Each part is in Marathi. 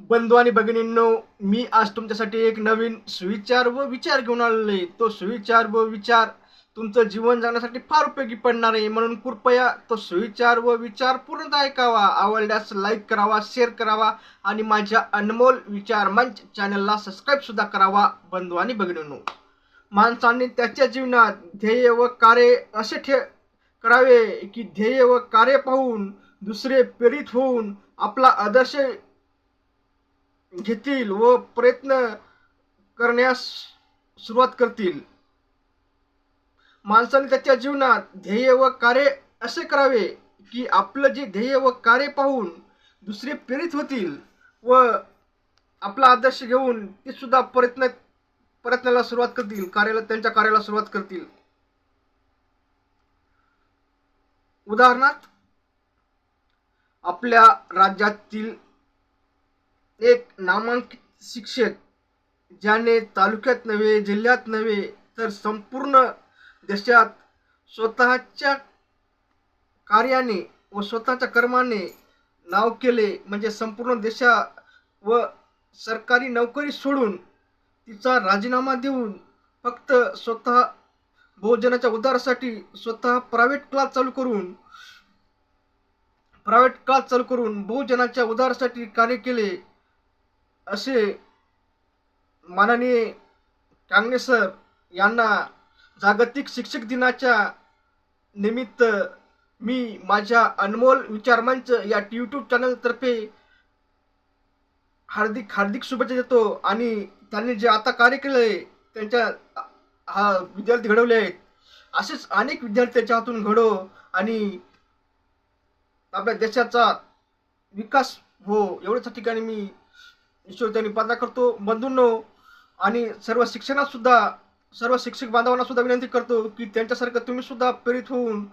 बंधू आणि भगिनींनो मी आज तुमच्यासाठी एक नवीन सुविचार व विचार घेऊन आलेलो आहे. तो सुविचार व विचार तुमचं जीवन जगण्यासाठी फार उपयोगी पडणार आहे. म्हणून कृपया तो सुविचार व विचार पूर्णतः ऐकावा. आवडल्यास लाईक करावा शेअर करावा आणि माझ्या अनमोल विचार मंच चॅनलला सबस्क्राईब सुद्धा करावा बंधू आणि भगिनींनो. माणसाने त्याच्या जीवनात ध्येय व कार्य असे ठे करावे की ध्येय व कार्य पाहून दुसरे प्रेरित होऊन आपला आदर्श घेतील व प्रयत्न करण्यास सुरुवात करतील माणसाने त्याच्या जीवनात ध्येय व कार्य असे करावे की आपलं जे ध्येय व कार्य पाहून दुसरे प्रेरित होतील व आपला आदर्श घेऊन ते सुद्धा प्रयत्न प्रयत्नाला सुरुवात करतील कार्याला त्यांच्या कार्याला सुरुवात करतील. उदाहरणार्थ आपल्या राज्यातील एक नामांकित शिक्षक ज्याने तालुक्यात नव्हे जिल्ह्यात नव्हे तर संपूर्ण देशात स्वतःच्या कार्याने व स्वतःच्या कर्माने नाव केले म्हणजे संपूर्ण देशा व सरकारी नोकरी सोडून तिचा राजीनामा देऊन फक्त स्वतः बहुजनाच्या उद्धारासाठी स्वतः प्रायव्हेट क्लास चालू करून प्रायव्हेट क्लास चालू करून बहुजनाच्या उद्धारासाठी कार्य केले. असे माननीय कांगणे सर यांना जागतिक शिक्षक दिनाच्या निमित्त मी माझ्या अनमोल विचारमंच या यूट्यूब चॅनलतर्फे हार्दिक हार्दिक शुभेच्छा देतो आणि त्यांनी जे आता कार्य केले त्यांच्या हा विद्यार्थी घडवले आहेत असेच अनेक विद्यार्थी त्याच्या हातून घडो आणि आपल्या देशाचा विकास हो एवढ्याच ठिकाणी मी ईश्वर त्यांनी प्रार्थना करतो बंधूंनो. आणि सर्व शिक्षणात सुद्धा सर्व शिक्षक बांधवांना सुद्धा विनंती करतो की त्यांच्यासारखं तुम्ही सुद्धा प्रेरित होऊन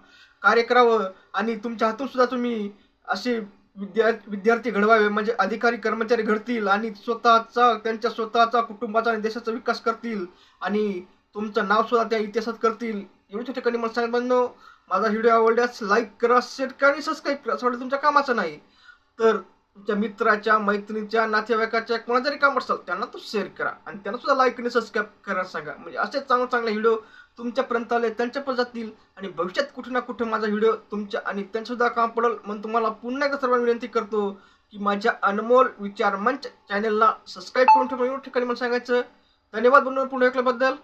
कार्य करावं आणि तुमच्या हातून सुद्धा तुम्ही असे विद्या विद्यार्थी घडवावे. म्हणजे अधिकारी कर्मचारी घडतील आणि स्वतःचा त्यांच्या स्वतःचा कुटुंबाचा आणि देशाचा विकास करतील आणि तुमचं नाव सुद्धा त्या इतिहासात करतील. एवढ्या ठिकाणी मला सांगत माझा व्हिडिओ आवडल्यास लाईक करा शेअर करा आणि सबस्क्राईब करा. असं वाटलं तुमच्या कामाचं नाही. तर तुमच्या मित्राच्या मैत्रिणीच्या नातेवाईकाच्या कोणा जरी काम असेल त्यांना तो शेअर करा. आणि त्यांना सुद्धा लाईक आणि सबस्क्राईब करायला सांगा. म्हणजे असे चांगले चांगले व्हिडिओ तुमच्यापर्यंत आले त्यांच्या जातील. आणि भविष्यात कुठे ना कुठे माझा व्हिडिओ तुमच्या आणि त्यांच्यासुद्धा काम पडेल म्हणून तुम्हाला पुन्हा एकदा सर्वांना विनंती करतो की माझ्या अनमोल विचार मंच चॅनलला सबस्क्राईब करून ठेवा. एवढ्या ठिकाणी मला सांगायचं धन्यवाद बनवून पुन्हा ऐकल्याबद्दल.